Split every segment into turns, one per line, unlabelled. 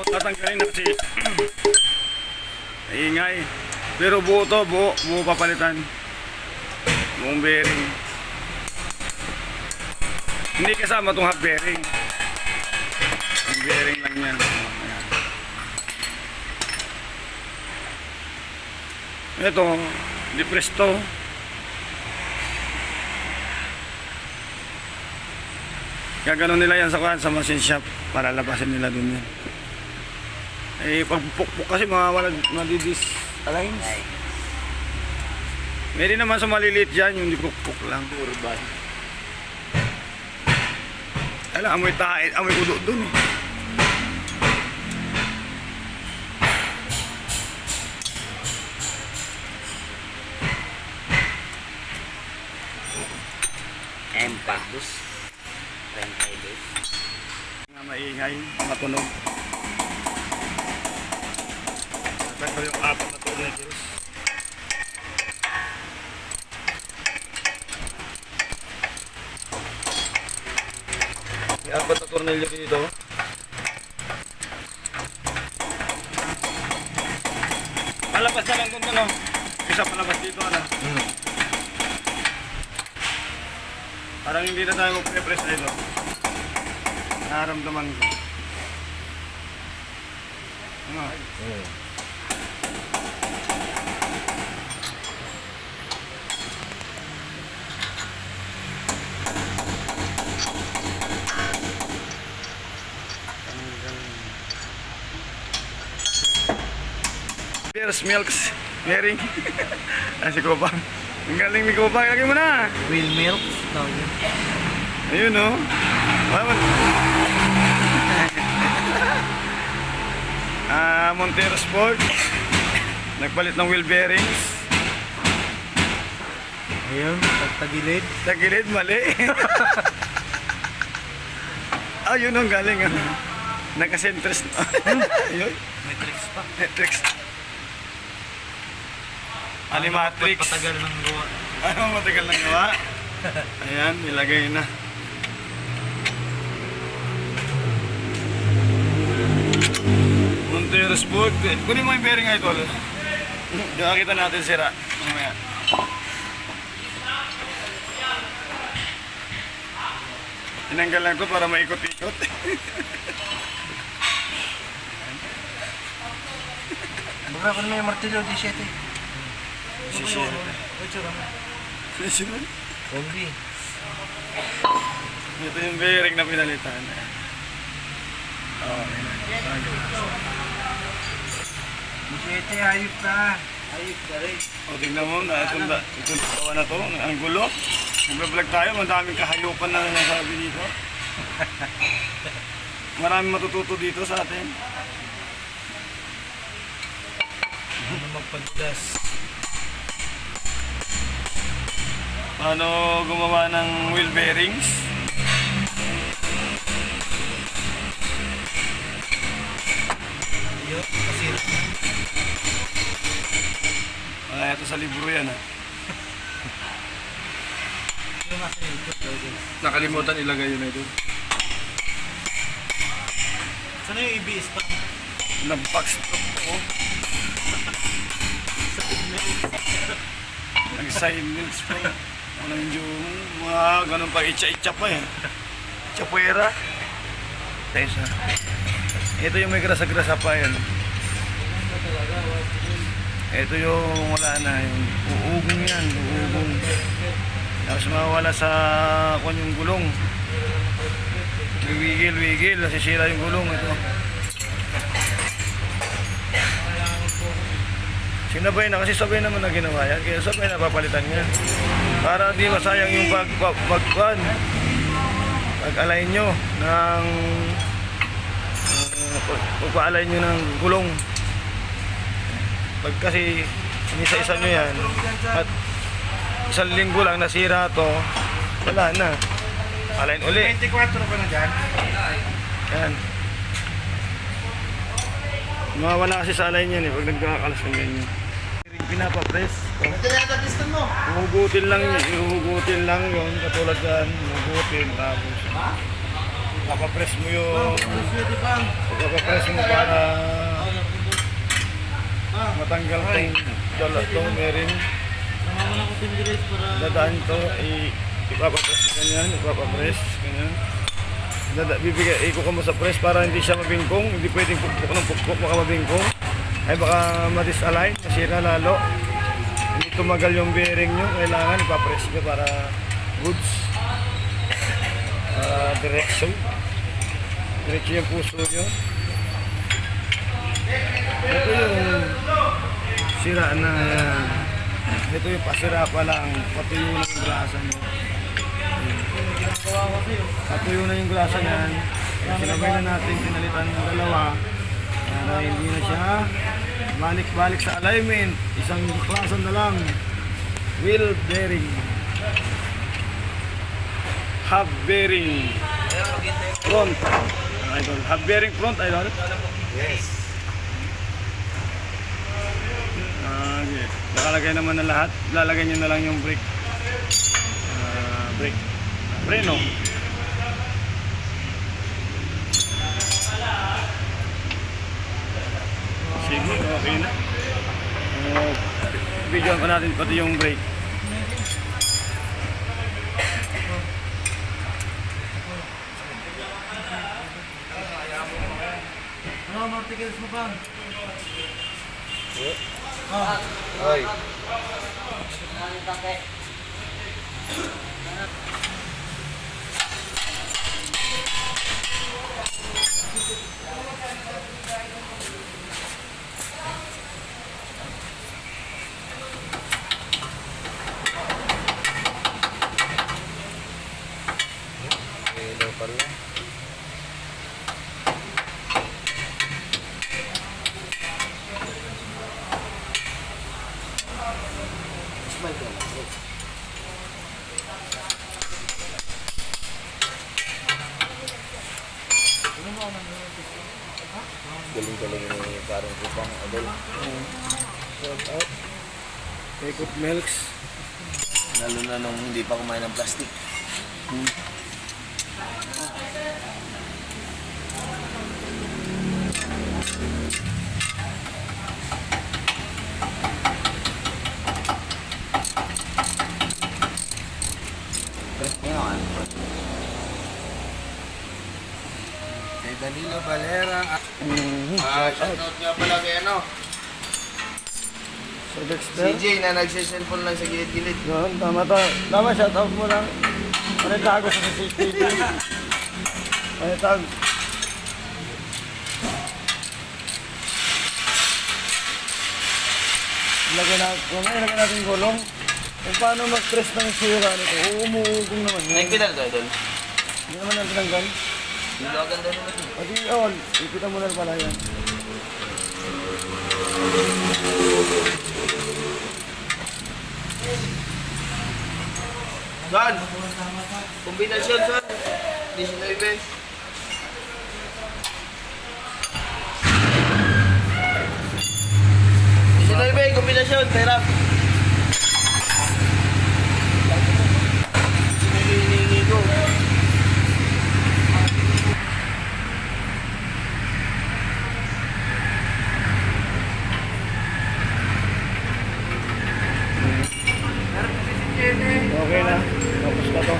So, tatanggalin na kasi ingay. Pero buo to, buo, buo papalitan. Buong bearing. Hindi kasama itong half bearing. Half bearing lang yan. Ito, depressed to. Gaganon nila yan sa kuhan, sa machine shop para labasin nila dun yan. Eh, pagpukpuk kasi mawawala, madidis aligns. Meron naman sa maliliit dyan, yung dipukpuk lang.
Urban.
Alam, amoy tae, amoy ulo dun eh.
Empacus. 32.
Nga maingay, matunog. Ito yung apat na tornadoes. May apat na tornilyo dito. Palabas na lang doon no? Isa palabas dito ano? Parang hindi na tayo mag-press dito. Nararamdaman ko. Ano? Beers, milks, herring. ah, si Kopang. Ang galing ni Kopang. Lagay mo na.
Wheel milk. Tawag yun.
Ayun oh. Wow. Ah, Montero Sport. Nagpalit ng wheel bearings.
Ayun, pagtagilid.
Tagilid, mali. Ayun ang galing. ah. Nakasentres. Ayun.
May tricks pa.
Matrix. Animatrix.
Patagal ng gawa.
Ano matagal na gawa? Ayan, nilagay na. Montero Sport. Kunin mo yung bearing idol. Nakakita natin sira. Mamaya. Tinanggal lang to para maikot-ikot.
Baga ko na may martilyo, 17.
Sisira. Sisira.
Kombi.
Ito yung bearing na pinalitan. Oh, ayan.
17, ayop ka. Ayop ka rin.
O, tingnan mo, na itong, tawa na to, ang gulo. Nagbablog tayo, madaming kahayupan na nasabi dito. Maraming matututo dito sa atin.
Ano magpadulas?
Paano gumawa ng wheel bearings?
Ayop, kasira.
Ah, ito sa libro yan ha.
Din.
Nakalimutan ilagay yun ito.
Saan yung EBS pa?
Lampak stroke ko. Nag-side mills pa. Walang yung mga ganun pa, itcha-itcha pa yan. Chapuera. Tesa. Ito yung may grasa-grasa pa yan. Ito yung wala na, yung uugong yan, uugong. Tapos mawala sa kung yung gulong. Wigil, wigil, nasisira yung gulong ito. Sinabay na kasi sabay naman na ginawa yan, kaya sabay na papalitan yan. Para di masayang yung pag, pag, pag, pag, pag-alay nyo ng uh, pag, pag-alay nyo ng gulong. Pag kasi inisa-isa nyo yan at isang linggo lang nasira to, wala na. Alayin uli.
24 pa na dyan?
Yan. Mawawala kasi sa alayin yan eh, pag nagkakalas ng ganyan.
Piston mo.
Hugutin lang yun, hugutin lang yun, katulad yan, hugutin, tapos papapress mo yung
pang.
papapress mo para
Pang,
matanggal tong dala tong
para...
dadaan to ipapapress ganyan ipapapress ganyan. Dada, bibigay, iko mo sa press para hindi siya mabingkong, hindi pwedeng pukpok ng pukpok baka mabingkong. Ay baka ma-disalign, masira lalo. Hindi tumagal yung bearing nyo, kailangan ipapress nyo para goods. Para direction. Diretso yung puso nyo. Ito yung sira na yan. Ito yung pasira pa lang, pati yung grasa nyo. Patuyo na yung grasa. Kaya sinabay na natin pinalitan ng dalawa para hindi na siya balik-balik sa alignment. Isang klasan na lang. Wheel bearing. Hub bearing. Front. Idol. Hub bearing front, idol.
Yes.
Ah, okay. Nakalagay naman na lahat. Lalagay nyo na lang yung brake. Ah, brake. Preno. Sige, okay na. Uh, video pa natin pati yung brake.
Ano ang articles mo pang?
Ay, ilaw ni parang kupang adol.
Shout out. Take milks.
Lalo na nung hindi pa kumain ng plastic. Ngayon, Kay Danilo Valera.
Mm-hmm.
Ah, shoutout nga pala kay ano,
So Dexter.
CJ na nagsiselfon lang sa gilid-gilid.
Yun, tama to. Tama, shout out mo lang. Ano yung tago sa? Ano yung tag? Ilagay na, mamaya ilagay natin gulong. Kung paano mag-press ng sira nito, umuugong naman yun.
Nagpidal to, idol.
Hindi naman natin tinanggal.
Hindi ako ganda naman ito.
Pati all, ipitan mo na pala yan.
Son! Kombinasyon, son! 19. Sinabi, kombinasyon, terap. Hinihingi ko.
Okay na. Tapos na to.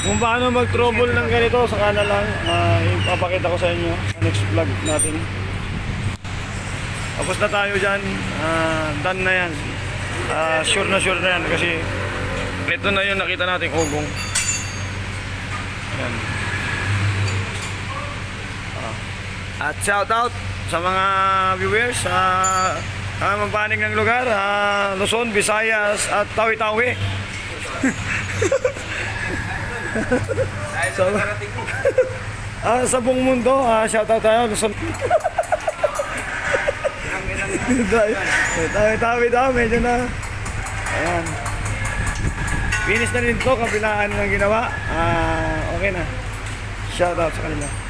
Kung paano mag-trouble ng ganito, saka na lang ah, ipapakita ko sa inyo sa next vlog natin. Tapos na tayo dyan. Ah, done na yan. Ah, sure na sure na yan kasi ito na yung nakita nating ugong. Ayan. Ah. At shout out sa mga viewers sa uh, mampanig ng lugar, ah, Luzon, Visayas at Tawi-Tawi. sa, ah, sa buong mundo, ah, shout out tayo, Luzon. Tawi-tawi daw, medyo na. Ayan. Finish na rin to, kabilaan ng ginawa. Ah, okay na. Shout out sa kanila.